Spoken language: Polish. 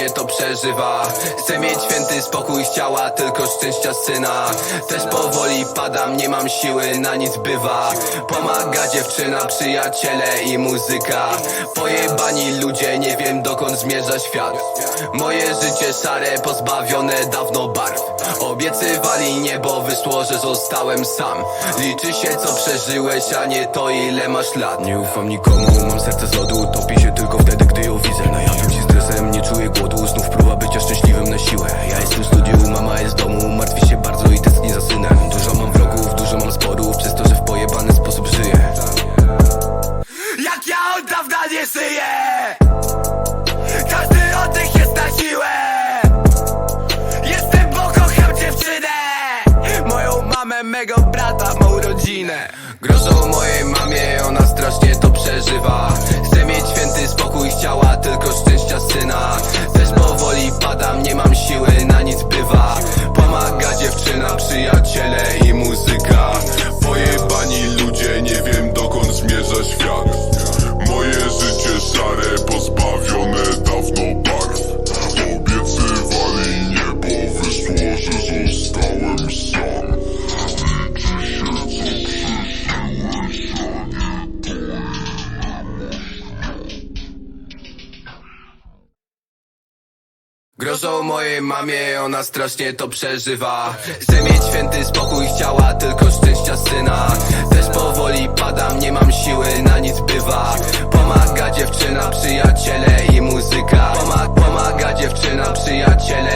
strasznie to przeżywa. Chcę mieć święty spokój z ciała, tylko szczęścia syna. Też powoli padam, nie mam siły, na nic bywa. Pomaga dziewczyna, przyjaciele i muzyka. Pojebani ludzie, nie wiem dokąd zmierza świat. Moje życie szare, pozbawione dawno barw. Obiecywali niebo, wyszło, że zostałem sam. Liczy się co przeżyłeś, a nie to ile masz lat. Nie ufam nikomu, mam serce z lodu Topi się tylko Mego brata, mą rodzinę. Grożą mojej mamie, ona strasznie to przeżywa. Chcę mieć święty spokój z ciała, tylko szczęścia syna. Też powoli padam, nie mam siły, Grożą mojej mamie, ona strasznie to przeżywa. Chcę mieć święty spokój z ciała, tylko szczęścia syna. Też powoli padam, nie mam siły, na nic bywa. Pomaga dziewczyna, przyjaciele i muzyka. Pomag, Pomaga dziewczyna, przyjaciele